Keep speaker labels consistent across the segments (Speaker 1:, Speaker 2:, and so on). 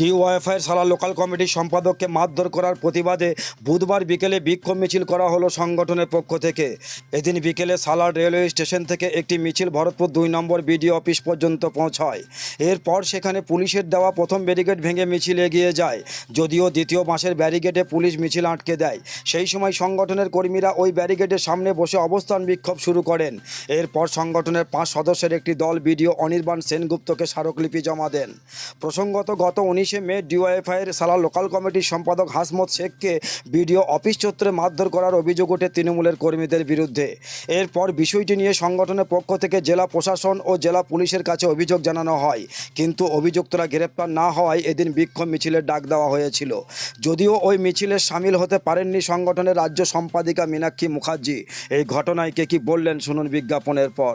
Speaker 1: ডিওয়াইফআইয়ের সালা লোকাল কমিটির সম্পাদককে মারধর করার প্রতিবাদে বুধবার বিকেলে বিক্ষোভ মিছিল করা হলো সংগঠনের পক্ষ থেকে। এদিন বিকেলে সালার রেলওয়ে স্টেশন থেকে একটি মিছিল ভরতপুর দুই নম্বর বিডিও অফিস পর্যন্ত পৌঁছায়। এরপর সেখানে পুলিশের দেওয়া প্রথম ব্যারিকেড ভেঙে মিছিল এগিয়ে যায়, যদিও দ্বিতীয় মাসের ব্যারিকেডে পুলিশ মিছিল আটকে দেয়। সেই সময় সংগঠনের কর্মীরা ওই ব্যারিকেডের সামনে বসে অবস্থান বিক্ষোভ শুরু করেন। এরপর সংগঠনের পাঁচ সদস্যের একটি দল বিডিও অনির্বাণ সেনগুপ্তকে স্মারকলিপি জমা দেন। প্রসঙ্গত গত উনিশে মে ডিওয়াইফআইয়ের সালা লোকাল কমিটির সম্পাদক হাসমত শেখকে বিডিও অফিস চত্বরে মারধর করার অভিযোগ ওঠে তৃণমূলের কর্মীদের বিরুদ্ধে। এরপর বিষয়টি নিয়ে সংগঠনের পক্ষ থেকে জেলা প্রশাসন ও জেলা পুলিশের কাছে অভিযোগ জানানো হয়। কিন্তু অভিযুক্তরা গ্রেপ্তার না হওয়ায় এদিন বিক্ষোভ মিছিলের ডাক দেওয়া হয়েছিল। যদিও ওই মিছিলে সামিল হতে পারেননি সংগঠনের রাজ্য সম্পাদিকা মীনাক্ষী মুখার্জি। এই ঘটনায় কে কি বললেন শুনুন বিজ্ঞাপনের পর।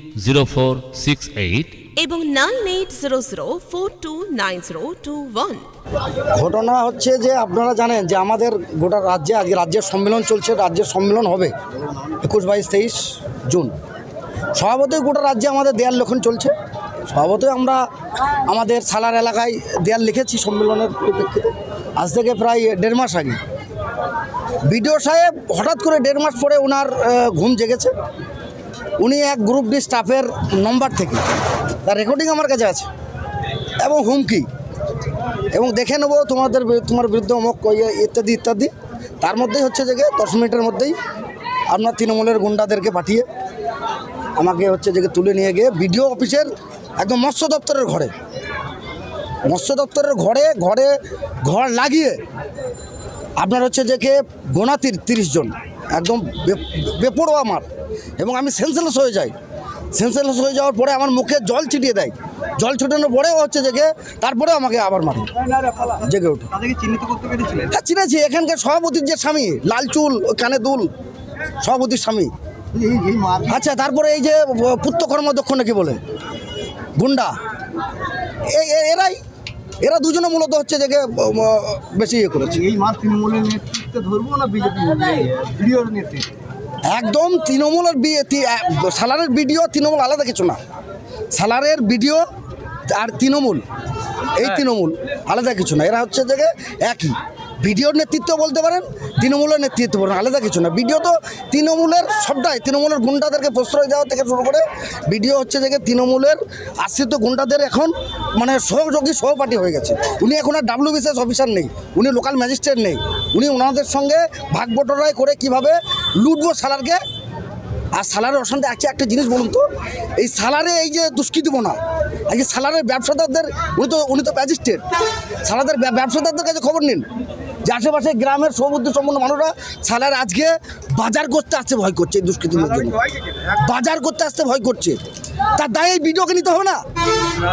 Speaker 2: zero four six eight
Speaker 3: এবং nine eight zero zero four two nine zero two one
Speaker 4: ঘটনা হচ্ছে যে আপনারা জানেন যে আমাদের গোটা রাজ্যে আজকে রাজ্যের সম্মেলন চলছে রাজ্যের সম্মেলন হবে একুশ বাইশ তেইশ জুন। স্বভাবতই গোটা রাজ্যে আমাদের দেয়াল লেখন চলছে। স্বভাবতই আমরা আমাদের সালার এলাকায় দেয়াল লিখেছি সম্মেলনের পরিপ্রেক্ষিতে। আজ থেকে প্রায় দেড় মাস আগে। বিডিও সাহেব হঠাৎ করে দেড় মাস পরে ওনার ঘুম জেগেছে। উনি এক গ্রুপ ডি স্টাফের নম্বর থেকে। তার রেকর্ডিং আমার কাছে আছে। এবং হুমকি। এবং দেখে নেব তোমাদের তোমার বিরুদ্ধে অমুক ইয়ে ইত্যাদি ইত্যাদি। তার মধ্যেই হচ্ছে যে দশ মিনিটের মধ্যেই আপনার তৃণমূলের গুন্ডাদেরকে পাঠিয়ে আমাকে হচ্ছে যে তুলে নিয়ে গিয়ে বিডিও অফিসের একদম মৎস্য দপ্তরের ঘরে। মৎস্য দপ্তরের ঘরে ঘরে ঘর লাগিয়ে আপনার হচ্ছে যে গোনা তির- তিরিশ জন। একদম বেপরোয়া আমার এবং আমি সেন্সলেস হয়ে যাই। সেন্সলেস হয়ে যাওয়ার পরে আমার মুখে জল ছিটিয়ে দেয়। জল ছিটানোর পরেও হচ্ছে জেগে তারপরে আমাকে আবার মারে। জেগে ওঠে। হ্যাঁ চিনেছি। এখানকার সভাপতির যে স্বামী, লাল চুল কানে দুল, সভাপতির স্বামী।
Speaker 5: মার
Speaker 4: আচ্ছা তারপরে এই যে পুত্রকর্ম দক্ষ নাকি বলে? গুন্ডা। এরাই এরা দুজনে মূলত হচ্ছে যে বেশি ইয়ে করেছে।
Speaker 5: এই মাস তৃণমূলের নেতৃত্বে ধরবো না বিজেপি ভিডিওর নেতৃত্বে?
Speaker 4: একদম তৃণমূলের বিয়ে সালারের ভিডিও তৃণমূল আলাদা কিছু না। সালারের ভিডিও আর তৃণমূল এই তৃণমূল আলাদা কিছু না। এরা হচ্ছে যে একই। ভিডিওর নেতৃত্ব বলতে পারেন, তৃণমূলের নেতৃত্ব বলেন, আলাদা কিছু না। ভিডিও তো তৃণমূলের সবটাই, তৃণমূলের গুন্ডাদেরকে প্রশ্রয় দেওয়া থেকে শুরু করে ভিডিও হচ্ছে যে তৃণমূলের আশ্রিত গুন্ডাদের এখন মানে সহযোগী, সহপাঠী হয়ে গেছে। উনি এখন আর ডাব্লিউ বিসিএস অফিসার নেই, উনি লোকাল ম্যাজিস্ট্রেট নেই। উনি ওনাদের সঙ্গে ভাগ করে কীভাবে লুটবো সালারকে? আর সালারের অশান্তি আছে একটা জিনিস বলুন তো, এই সালারে এই যে দুষ্কৃতি না আজকে সালারের ব্যবসাদারদের, উনি তো উনি তো ম্যাজিস্ট্রেট, সালাদের ব্যবসাদারদের কাছে খবর নিন। যে আশেপাশে গ্রামের সবুদ্ধ সম্পন্ন মানুষরা সালার আজকে বাজার করতে আসতে ভয় করছে এই দুষ্কৃতির জন্য। বাজার করতে আসতে ভয় করছে। তার দায় এই ভিডিওকে নিতে হবে না।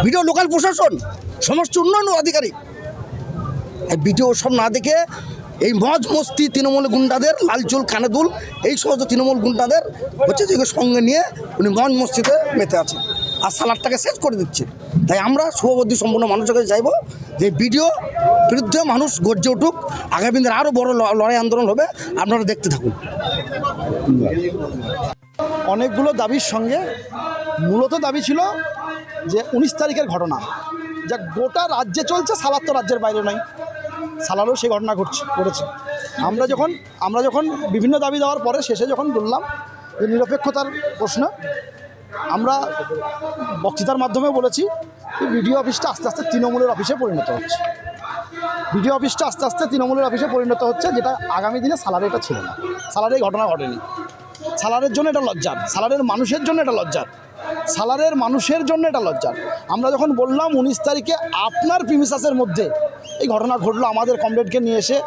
Speaker 4: ভিডিও লোকাল প্রশাসন, সমস্ত উন্নয়ন আধিকারিক। এই ভিডিও সব না দেখে এই মজ মস্তি তৃণমূল গুন্ডাদের লালচুল কানেদুল এই সমস্ত তৃণমূল গুন্ডাদের হচ্ছে যে সঙ্গে নিয়ে উনি মজ মস্তিতে মেতে আছেন। আর সালাদটাকে শেষ করে দিচ্ছে। তাই আমরা শুভবুদ্ধি সম্পন্ন মানুষের কাছে চাইব যে ভিডিও বিরুদ্ধে মানুষ গর্জে উঠুক। আগামী দিনের আরও বড় লড়াই আন্দোলন হবে। আপনারা দেখতে থাকুন।
Speaker 6: অনেকগুলো দাবির সঙ্গে মূলত দাবি ছিল যে উনিশ তারিখের ঘটনা। যা গোটা রাজ্যে চলছে সালার তো রাজ্যের বাইরে নয়। সালারও সেই ঘটনা ঘটছে, ঘটেছে। আমরা যখন আমরা যখন বিভিন্ন দাবি দেওয়ার পরে শেষে যখন বললাম যে নিরপেক্ষতার প্রশ্ন আমরা বক্তৃতার মাধ্যমে বলেছি বিডিও অফিসটা আস্তে আস্তে তৃণমূলের অফিসে পরিণত হচ্ছে। বিডিও অফিসটা আস্তে আস্তে তৃণমূলের অফিসে পরিণত হচ্ছে, যেটা আগামী দিনে সালারে এটা ছিল না। এই ঘটনা ঘটেনি। সালারের জন্য এটা লজ্জার। সালারের মানুষের জন্য এটা লজ্জার। সালারের মানুষের জন্য এটা লজ্জার। আমরা যখন বললাম উনিশ তারিখে আপনার প্রিমিসাসের মধ্যে এই ঘটনা ঘটলো, আমাদের কমরেডকে নিয়ে এসে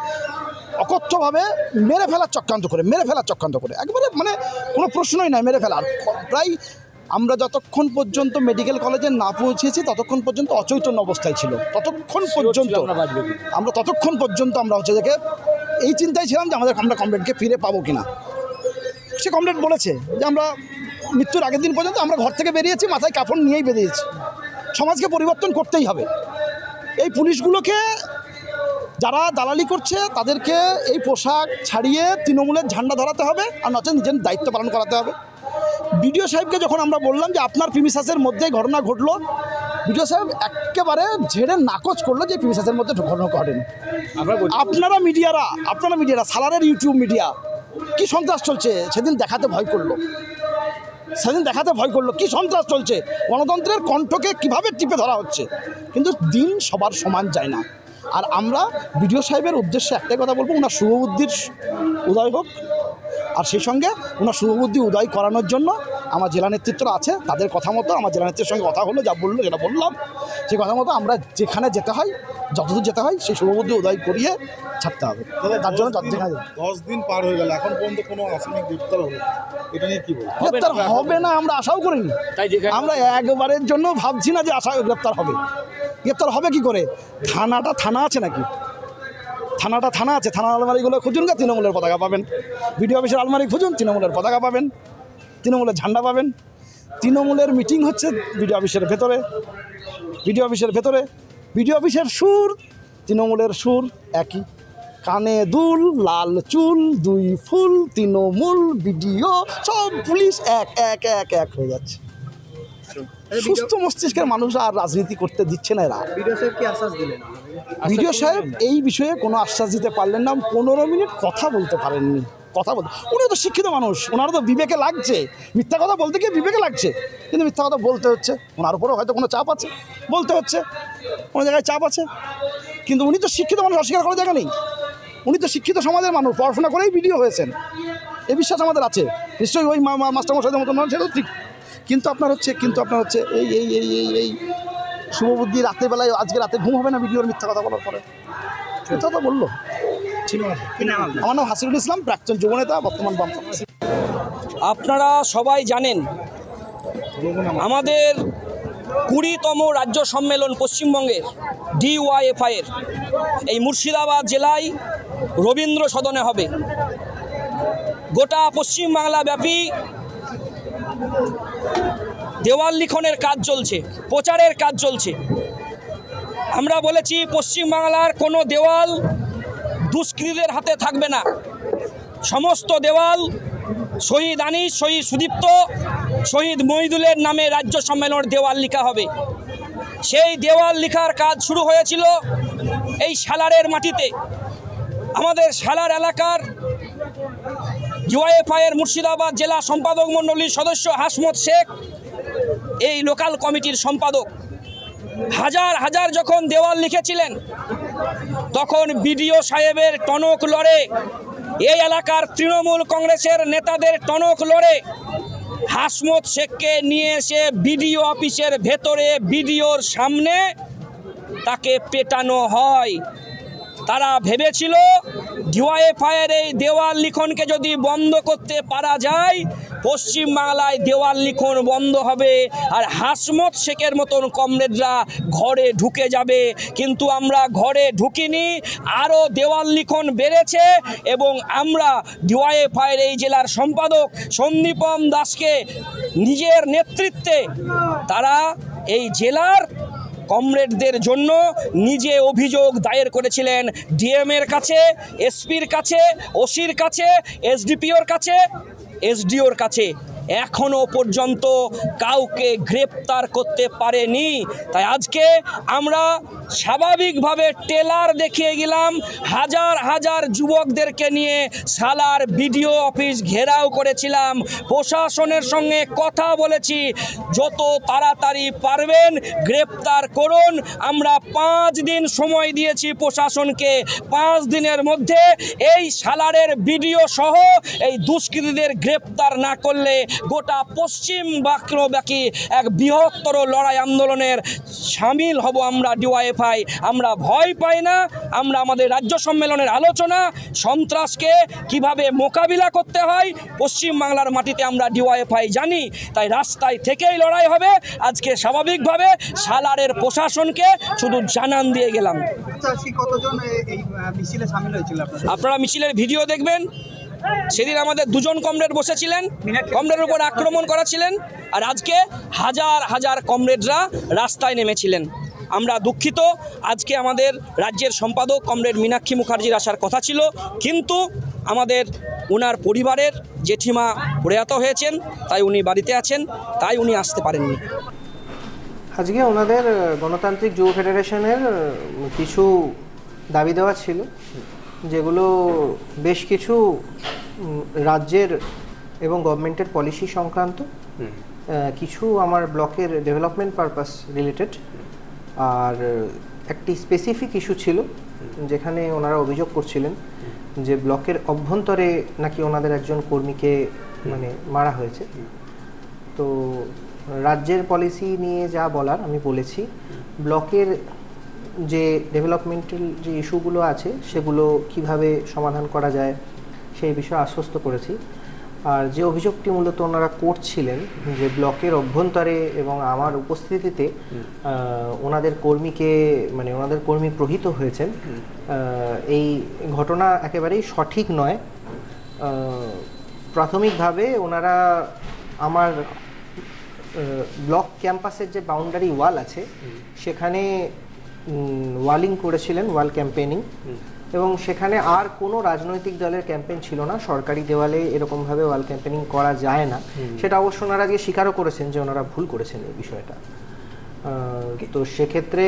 Speaker 6: অকথ্যভাবে মেরে ফেলার চক্রান্ত করে, মেরে ফেলার চক্রান্ত করে। একবারে মানে কোনো প্রশ্নই নাই, মেরে ফেলার। প্রায় আমরা যতক্ষণ পর্যন্ত মেডিকেল কলেজে না পৌঁছেছি ততক্ষণ পর্যন্ত অচৈতন্য অবস্থায় ছিল। ততক্ষণ পর্যন্ত আমরা ততক্ষণ পর্যন্ত আমরা হচ্ছে যে এই চিন্তায় ছিলাম যে আমাদের আমরা কমরেডকে ফিরে পাবো কিনা। সে কমরেড বলেছে যে আমরা মৃত্যুর আগের দিন পর্যন্ত আমরা ঘর থেকে বেরিয়েছি মাথায় কাফন নিয়েই বেরিয়েছি। সমাজকে পরিবর্তন করতেই হবে। এই পুলিশগুলোকে যারা দালালি করছে তাদেরকে এই পোশাক ছাড়িয়ে তৃণমূলের ঝান্ডা ধরাতে হবে আর নচেত নিজের দায়িত্ব পালন করাতে হবে। বিডিও সাহেবকে যখন আমরা বললাম যে আপনার প্রিমিসাসের মধ্যে ঘটনা ঘটলো বিডিও সাহেব একেবারে ঝেড়ে নাকচ করল যে প্রিমিসাসের মধ্যে ঘটনা ঘটেনি। আপনারা মিডিয়ারা আপনারা মিডিয়ারা সালারের ইউটিউব মিডিয়া কি সন্ত্রাস চলছে? সেদিন দেখাতে ভয় করল। সেদিন দেখাতে ভয় করল কি সন্ত্রাস চলছে? গণতন্ত্রের কণ্ঠকে কীভাবে টিপে ধরা হচ্ছে? কিন্তু দিন সবার সমান যায় না। আর আমরা বিডিও সাহেবের উদ্দেশ্যে একটাই কথা বলব ওনার শুভবুদ্ধির উদয় হোক। আর সেই সঙ্গে ওনার শুভবুদ্ধি উদয় করানোর জন্য আমার জেলা নেতৃত্বরা আছে তাদের কথা মতো আমার জেলা নেতৃত্বের সঙ্গে কথা হলো যা বলল যেটা বললাম। সেই কথা মতো আমরা যেখানে যেতে হয় যতদূর যেতে হয় সেই শুভবুদ্ধি উদয় করিয়ে ছাড়তে হবে। তার জন্য যত যেখানে
Speaker 7: দশ দিন পার হয়ে গেল এখন পর্যন্ত কোনো আসামি গ্রেপ্তার হবে। এটা নিয়ে কি বলব?
Speaker 6: গ্রেপ্তার হবে না। আমরা আশাও করিনি। আমরা একবারের জন্য ভাবছি না যে আশা গ্রেপ্তার হবে। গ্রেপ্তার হবে কি করে? থানাটা থানা আছে নাকি? থানাটা থানা আছে, থানার আলমারিগুলো খুঁজুন গা, তৃণমূলের পতাকা পাবেন। বিডিও অফিসের আলমারি খুঁজুন, তৃণমূলের পতাকা পাবেন। তৃণমূলের ঝান্ডা পাবেন। তৃণমূলের মিটিং হচ্ছে বিডিও অফিসের ভেতরে। বিডিও অফিসের ভেতরে। বিডিও অফিসের সুর, তৃণমূলের সুর একই। কানে দুল, লাল চুল, দুই ফুল, তৃণমূল, বিডিও, সব পুলিশ এক এক এক এক হয়ে যাচ্ছে। সুস্থ মস্তিষ্কের মানুষ আর রাজনীতি করতে দিচ্ছে না এরা।
Speaker 5: বিডিও সাহেব কি আশ্বাস দিলেন?
Speaker 6: বিডিও সাহেব এই বিষয়ে কোনো আশ্বাস দিতে পারলেন না। পনেরো মিনিট কথা বলতে পারেননি। কথা বলতে উনিও তো শিক্ষিত মানুষ। ওনারও তো বিবেকে লাগছে। মিথ্যা কথা বলতে গিয়ে বিবেকে লাগছে। কিন্তু মিথ্যা কথা বলতে হচ্ছে। ওনার উপরেও হয়তো কোনো চাপ আছে। বলতে হচ্ছে। কোনো জায়গায় চাপ আছে। কিন্তু উনি তো শিক্ষিত মানুষ অস্বীকার করার জায়গা নেই। উনি তো শিক্ষিত সমাজের মানুষ। পড়াশোনা করেই ভিডিও হয়েছেন। এ বিশ্বাস আমাদের আছে। নিশ্চয়ই ওই মাস্টারমশাইদের মতো নয় সেটাও ঠিক। কিন্তু আপনার হচ্ছে কিন্তু আপনার হচ্ছে এই এই এই এই এই শুভবুদ্ধি রাতের বেলায় আজকে রাতে ঘুম হবে না ভিডিওর মিথ্যা কথা বলার পরে। মিথ্যা কথা বলল।
Speaker 5: কি নাম আপনার?
Speaker 6: আমার নাম হাসিরুল ইসলাম প্রাক্তন যুবনেতা বর্তমান বাম
Speaker 8: আপনারা সবাই জানেন আমাদের কুড়িতম রাজ্য সম্মেলন পশ্চিমবঙ্গের ডিওয়াইএফআইয়ের এই মুর্শিদাবাদ জেলায় রবীন্দ্র সদনে হবে। গোটা পশ্চিমবাংলা ব্যাপী দেওয়াল লিখনের কাজ চলছে, প্রচারের কাজ চলছে। আমরা বলেছি, পশ্চিমবাংলার কোনো দেওয়াল দুষ্কৃতীদের হাতে থাকবে না। সমস্ত দেওয়াল শহীদ আনিস, শহীদ সুদীপ্ত, শহীদ মহিদুলের নামে রাজ্য সম্মেলনের দেওয়াল লিখা হবে। সেই দেওয়াল লিখার কাজ শুরু হয়েছিল এই সালারের মাটিতে। আমাদের সালার এলাকার ইউআইএফআইয়ের মুর্শিদাবাদ জেলা সম্পাদক মণ্ডলীর সদস্য হাসমত শেখ, এই লোকাল কমিটির সম্পাদক। হাজার হাজার যখন দেওয়াল লিখেছিলেন, তখন বিডিও সাহেবের টনক লড়ে, এই এলাকার তৃণমূল কংগ্রেসের নেতাদের টনক লড়ে, হাসমত শেখকে নিয়ে এসে বিডিও অফিসের ভেতরে বিডিওর সামনে তাকে পেটানো হয়। তারা ভেবেছিল ডিওয়াইএফআইয়ের এই দেওয়াল লিখনকে যদি বন্ধ করতে পারা যায় পশ্চিমবাংলায় দেওয়াল লিখন বন্ধ হবে আর হাসমত শেখের মতন কমরেডরা ঘরে ঢুকে যাবে। কিন্তু আমরা ঘরে ঢুকিনি, আরও দেওয়াল লিখন বেড়েছে এবং আমরা ডিওয়াইএফআইয়ের এই জেলার সম্পাদক সন্দীপম দাসকে নিজের নেতৃত্বে তারা এই জেলার কমরেডদের জন্য নিজে অভিযোগ দায়ের করেছিলেন ডিএমের কাছে, এসপির কাছে, ওসির কাছে, এসডিপিওর কাছে, এসডিওর কাছে। এখনও পর্যন্ত কাউকে গ্রেপ্তার করতে পারেনি। তাই আজকে আমরা স্বাভাবিকভাবে টেলার দেখিয়ে গেলাম, হাজার হাজার যুবকদেরকে নিয়ে সালার বিডিও অফিস ঘেরাও করেছিলাম, প্রশাসনের সঙ্গে কথা বলেছি। যত তাড়াতাড়ি পারবেন গ্রেপ্তার করুন। আমরা পাঁচ দিন সময় দিয়েছি প্রশাসনকে, পাঁচ দিনের মধ্যে এই সালারের বিডিও সহ এই দুষ্কৃতীদের গ্রেপ্তার না করলে গোটা পশ্চিম বাকি এক বৃহত্তর লড়াই আন্দোলনের সামিল হব আমরা ডিওয়াইএফআই। আমরা ভয় পাই না আমরা আমাদের রাজ্য সম্মেলনের আলোচনা সন্ত্রাসকে কীভাবে মোকাবিলা করতে হয় পশ্চিম বাংলার মাটিতে আমরা ডিওয়াইএফআই জানি তাই রাস্তায় থেকেই লড়াই হবে। আজকে স্বাভাবিকভাবে সালারের প্রশাসনকে শুধু জানান দিয়ে গেলাম।
Speaker 5: আচ্ছা
Speaker 8: আপনারা মিছিলের ভিডিও দেখবেন। সেদিন আমাদের দুজন কমরেড বসেছিলেন, কমরেডের উপর আক্রমণ করা ছিলেন আর আজকে হাজার হাজার কমরেডরা রাস্তায় নেমেছিলেন। আমরা দুঃখিত, আজকে আমাদের রাজ্যের সম্পাদক কমরেড মীনাক্ষী মুখার্জির আসার কথা ছিল, কিন্তু আমাদের ওনার পরিবারের জেঠিমা প্রয়াত হয়েছেন, তাই উনি বাড়িতে আছেন, তাই উনি আসতে পারেননি।
Speaker 9: আজকে ওনাদের গণতান্ত্রিক যুব ফেডারেশনের কিছু দাবি দেওয়া ছিল। যেগুলো বেশ কিছু রাজ্যের এবং গভর্নমেন্টের পলিসি সংক্রান্ত কিছু আমার ব্লকের ডেভেলপমেন্ট পারপাস রিলেটেড আর একটি স্পেসিফিক ইস্যু ছিল যেখানে ওনারা অভিযোগ করছিলেন যে ব্লকের অভ্যন্তরে নাকি ওনাদের একজন কর্মীকে মানে মারা হয়েছে। তো রাজ্যের পলিসি নিয়ে যা বলার আমি বলেছি ব্লকের যে ডেভেলপমেন্টাল যে ইস্যুগুলো আছে সেগুলো কীভাবে সমাধান করা যায় সেই বিষয়ে আশ্বস্ত করেছি। আর যে অভিযোগটি মূলত ওনারা করছিলেন যে ব্লকের অভ্যন্তরে এবং আমার উপস্থিতিতে ওনাদের কর্মীকে মানে ওনাদের কর্মী প্রহিত হয়েছেন এই ঘটনা একেবারেই সঠিক নয়। প্রাথমিকভাবে ওনারা আমার ব্লক ক্যাম্পাসের যে বাউন্ডারি ওয়াল আছে সেখানে ওয়ালিং করেছিলেন ওয়াল ক্যাম্পেনিং এবং সেখানে আর কোনো রাজনৈতিক দলের ক্যাম্পেইন ছিল না। সরকারি দেওয়ালে এরকমভাবে ওয়াল ক্যাম্পেনিং করা যায় না। সেটা অবশ্য ওনারা আজকে স্বীকারও করেছেন যে ওনারা ভুল করেছেন এই বিষয়টা। তো সেক্ষেত্রে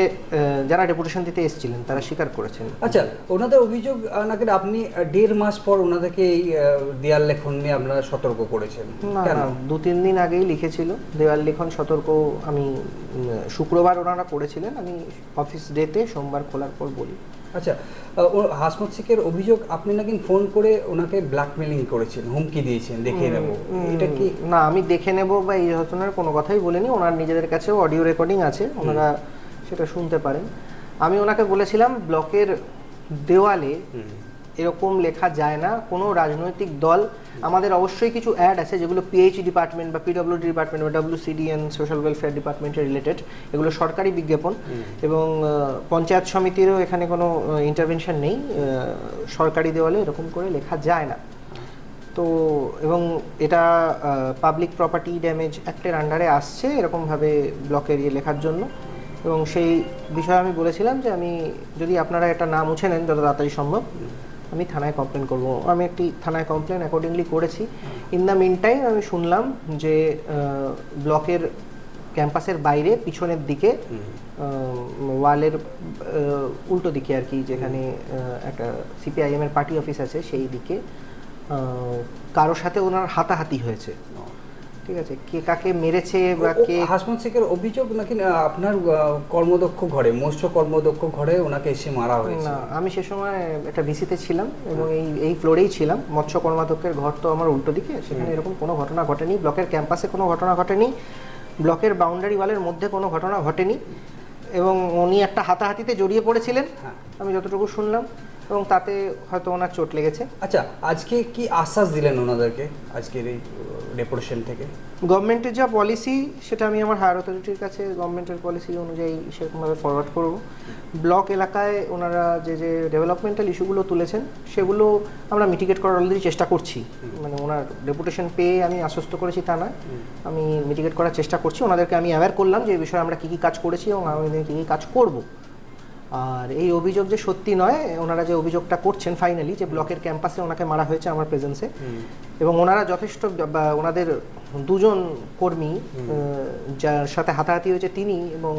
Speaker 9: যারা ডেপুটেশন দিতে এসেছিলেন তারা স্বীকার করেছেন।
Speaker 10: আচ্ছা ওনাদের অভিযোগ না নাকি আপনি দেড় মাস পর ওনাদেরকে এই দেয়াল লেখন নিয়ে আপনারা সতর্ক করেছেন। কেন?
Speaker 9: দু তিন দিন আগেই লিখেছিল দেয়াল লেখন সতর্ক আমি শুক্রবার ওনারা করেছিলেন আমি অফিস ডেতে সোমবার খোলার পর বলি।
Speaker 10: আচ্ছা ও হাসমত শেখের অভিযোগ আপনি নাকি ফোন করে ওনাকে ব্ল্যাকমেলিং করেছেন হুমকি দিয়েছেন দেখে নেব এটা কি?
Speaker 9: না আমি দেখে নেব বা এই ঘটনার কোনো কথাই বলিনি ওনার নিজেদের কাছেও অডিও রেকর্ডিং আছে ওনারা সেটা শুনতে পারেন। আমি ওনাকে বলেছিলাম ব্লকের দেওয়ালে এরকম লেখা যায় না। কোনো রাজনৈতিক দল আমাদের অবশ্যই কিছু অ্যাড আছে যেগুলো পিএইচ ডিপার্টমেন্ট বা পিডব্লিউডি ডিপার্টমেন্ট বা ডাব্লিউসিডি অ্যান্ড সোশ্যাল ওয়েলফেয়ার ডিপার্টমেন্টের রিলেটেড এগুলো সরকারি বিজ্ঞাপন এবং পঞ্চায়েত সমিতিরও এখানে কোনো ইন্টারভেনশন নেই। সরকারি দেওয়ালে এরকম করে লেখা যায় না। তো এবং এটা পাবলিক প্রপার্টি ড্যামেজ অ্যাক্টের আন্ডারে আসছে এরকমভাবে ব্লকের ইয়ে লেখার জন্য। এবং সেই বিষয়ে আমি বলেছিলাম যে আমি যদি আপনারা এটা না মুছে নেন যত তাড়াতাড়ি সম্ভব। আমি থানায় কমপ্লেন করব। আমি একটি থানায় কমপ্লেন অ্যাকর্ডিংলি করেছি। ইন দ্য মিন টাইম আমি শুনলাম যে ব্লকের ক্যাম্পাসের বাইরে পিছনের দিকে ওয়ালের উল্টো দিকে আর কি যেখানে একটা সিপিআইএমের পার্টি অফিস আছে সেই দিকে কারও কারোর সাথে ওনার হাতাহাতি হয়েছে। ঠিক আছে? কে কাকে মেরেছে বা কে
Speaker 10: হাসমত শেখের অভিযোগ নাকি আপনার কর্মদক্ষ ঘরে মৎস্য কর্মদক্ষ ঘরে ওনাকে এসে মারা হয়েছে?
Speaker 9: আমি সে সময় একটা ভিসিতে ছিলাম এবং এই এই ফ্লোরেই ছিলাম। মৎস্য কর্মাধ্যক্ষের ঘর তো আমার উল্টো দিকে। সেখানে এরকম কোনো ঘটনা ঘটেনি। ব্লকের ক্যাম্পাসে কোনো ঘটনা ঘটেনি। ব্লকের বাউন্ডারি ওয়ালের মধ্যে কোনো ঘটনা ঘটেনি। এবং উনি একটা হাতাহাতিতে জড়িয়ে পড়েছিলেন আমি যতটুকু শুনলাম। এবং তাতে হয়তো ওনার চোট লেগেছে।
Speaker 10: আচ্ছা আজকে কি আশ্বাস দিলেন ওনাদেরকে? আজকের এই ডেপুটেশন থেকে।
Speaker 9: গভর্নমেন্টের যা পলিসি সেটা আমি আমার হায়ার অথরিটির কাছে গভর্নমেন্টের পলিসি অনুযায়ী সেরকমভাবে ফরওয়ার্ড করব। ব্লক এলাকায় ওনারা যে যে ডেভেলপমেন্টাল ইস্যুগুলো তুলেছেন সেগুলো আমরা মিটিগেট করার অলরেডি চেষ্টা করছি। মানে ওনার ডেপুটেশন পেয়ে আমি আশ্বস্ত করেছি তা নয়। আমি মিটিগেট করার চেষ্টা করছি। ওনাদেরকে আমি অ্যাওয়্যার করলাম যে এই বিষয়ে আমরা কী কী কাজ করেছি এবং আমি কী কী কাজ করব। আর এই অভিযোগ যে সত্যি নয় ওনারা যে অভিযোগটা করছেন ফাইনালি যে ব্লকের ক্যাম্পাসে ওনাকে মারা হয়েছে আমার প্রেজেন্সে এবং ওনারা যথেষ্ট ওনাদের দুজন কর্মী যার সাথে হাতাহাতি হয়েছে তিনি এবং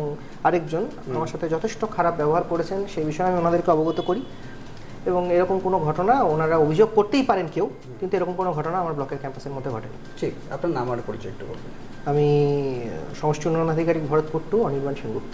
Speaker 9: আরেকজন আমার সাথে যথেষ্ট খারাপ ব্যবহার করেছেন সেই বিষয়ে আমি ওনাদেরকে অবগত করি। এবং এরকম কোনো ঘটনা ওনারা অভিযোগ করতেই পারেন কেউ কিন্তু এরকম কোনো ঘটনা আমার ব্লকের ক্যাম্পাসের মধ্যে ঘটেনি।
Speaker 10: ঠিক আপনার নাম আর পরিচয় একটু বলবেন
Speaker 9: আমি সমষ্টি উন্নয়ন আধিকারিক ভরতপুর টু অনির্বাণ সেনগুপ্ত।